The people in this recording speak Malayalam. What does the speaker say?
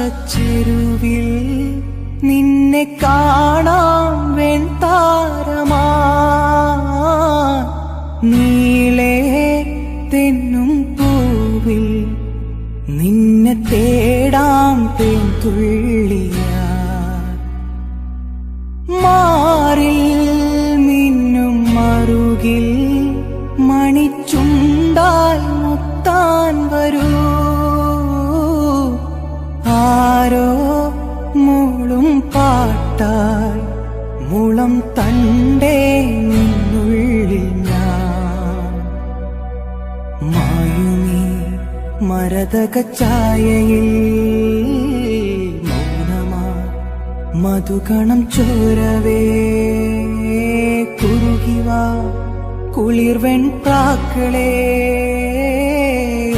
നീലാകാശച്ചെരുവിൽ നിന്നെ കാണാം വെൺതാരമാ. നീളേ തെന്നും പൂവിൽ നിന്നെ തേടാം തേൻതുള്ളിയാ മാറിൽ മിന്നും മറുകിൽ മണിച്ചുണ്ടാൽ മുത്താൻ വരൂ. ആരോ മൂളും പാട്ടാൽ മുളം തണ്ടേ നിന്നുള്ളിൽ ഞാൻ. മായുമി മരതക ചായയിൽ മൗനമാ മധുഗണം ചോരവേ. കുറുകിവ കുളിർവെൺ പ്രാക്കളേ.